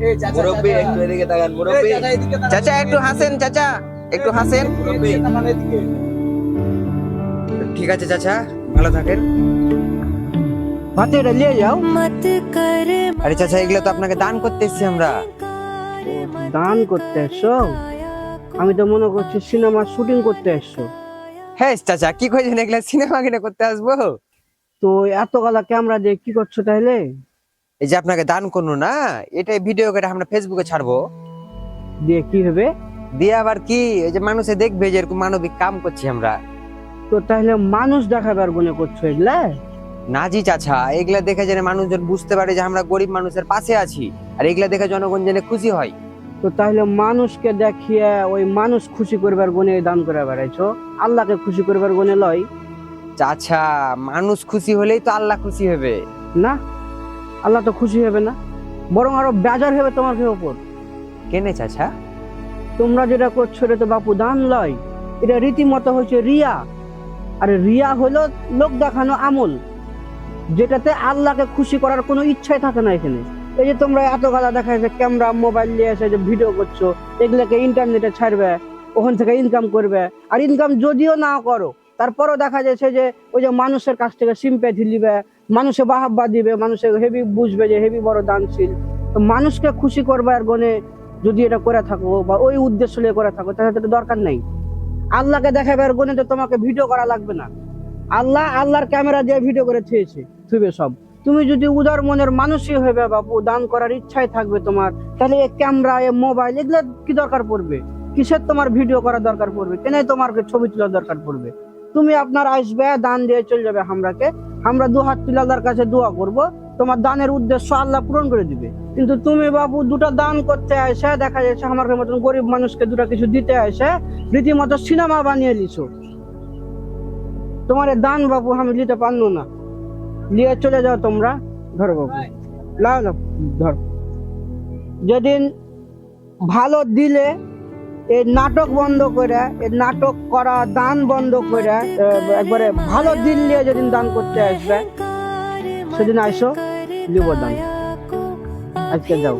একটু এদিকে তাকান চাচা একটু হাসেন চাচা। একটু হাসেন। ঠিক আছে চাচা। ভালো থাকেন। নিয়ে যাও। আরে চাচা এগুলো তো আপনাকে দান করতে আমরা। দান করতে এসো? আমি তো মনে করছি সিনেমা শুটিং করতে এসছো হ্যাঁ চাচা কি কইছেন এগুলা? সিনেমা কিনে করতে আসব? তো এত গলা ক্যামেরা দিয়ে কি করছ তাহলে? এই যে আপনাকে দান করব না এটাই ভিডিও করে আমরা ফেসবুকে ছাড়বো। দিয়ে কি হবে? দিয়ে আবার কি? এই যে মানুষে দেখবে যে এরকম মানবিক কাম করছি আমরা। তো তাহলে মানুষ দেখাবার গুনে করছ এগুলা? নাজি চাচা এগুলা দেখে যেন মানুষজন বুঝতে পারে যে আমরা গরিব মানুষের পাশে আছি আর এগুলা দেখে জনগণ যেন খুশি হয়। তো তাহলে মানুষকে দেখিয়ে ওই মানুষ খুশি করবার গুনে দান করে বেড়াইছো? আল্লাহকে খুশি করবার গুনে লয়? চাচা মানুষ খুশি হলেই তো আল্লাহ খুশি হবে। না? আল্লাহ তো খুশি হবে না বরং আরও বেজার হবে তোমার ওপর কেনে চাচা? তোমরা যেটা করছ এটা তো বাপু দান লয়। এটা রীতিমতো হচ্ছে রিয়া। আর রিয়া হলো লোক দেখানো আমল যেটাতে আল্লাহকে খুশি করার কোনো ইচ্ছাই থাকে না এখানে। এই যে তোমরা এত গালা দেখাইছে ক্যামেরা মোবাইল নিয়ে এসে যে ভিডিও করছ এগুলোকে ইন্টারনেটে ছাড়বে ওখান থেকে ইনকাম করবে। আর ইনকাম যদিও না করো তারপরও দেখা যাচ্ছে যে ওই যে মানুষের কাছ থেকে সিম্প্যাথি নিবে, মানুষে বাহাব্বা দিবে, মানুষে হেভি বুঝবে যে হেভি বড় দানশীল। তো মানুষকে খুশি করবার গনে যদি এটা করে থাকো বা ওই উদ্দেশ্য নিয়ে করে থাকো, তাহলে তো দরকার নেই। আল্লাহকে দেখাবার গুণে তো তোমাকে ভিডিও করা লাগবে না। আল্লাহ আল্লাহর ক্যামেরা দিয়ে ভিডিও করে থুয়েছে থুবে সব। তুমি যদি উদার মনের মানুষই হবে বাপু, দান করার ইচ্ছাই থাকবে তোমার, তাহলে এই ক্যামেরা এ মোবাইল এগুলো কি দরকার পড়বে? কিসের তোমার ভিডিও করা দরকার পড়বে? কেন তোমার ছবি তোলার দরকার পড়বে? তুমি আপনার আসবে দান দিয়ে চলে যাবে আমরাকে আমরা দু হাত তুলে আল্লাহর কাছে দোয়া করব। তোমার দানের উদ্দেশ্য আল্লাহ পূরণ করে দিবে। কিন্তু তুমি বাবু দুটো দান করতে আসে দেখা যাচ্ছে আমার মতন গরিব মানুষকে দুটো কিছু দিতে আসে রীতিমতো সিনেমা বানিয়ে লিছো তোমার দান বাবু আমি নিতে পারল না। নিয়ে চলে যাও তোমরা ধরো বাবু। লাও ধর। যেদিন ভালো দিলে এই নাটক বন্ধ করে, এই নাটক করা, দান বন্ধ করে একবারে ভালো দিন নিয়ে যেদিন দান করতে আসবে, সেদিন আইসো দিব দান আজকে যাও।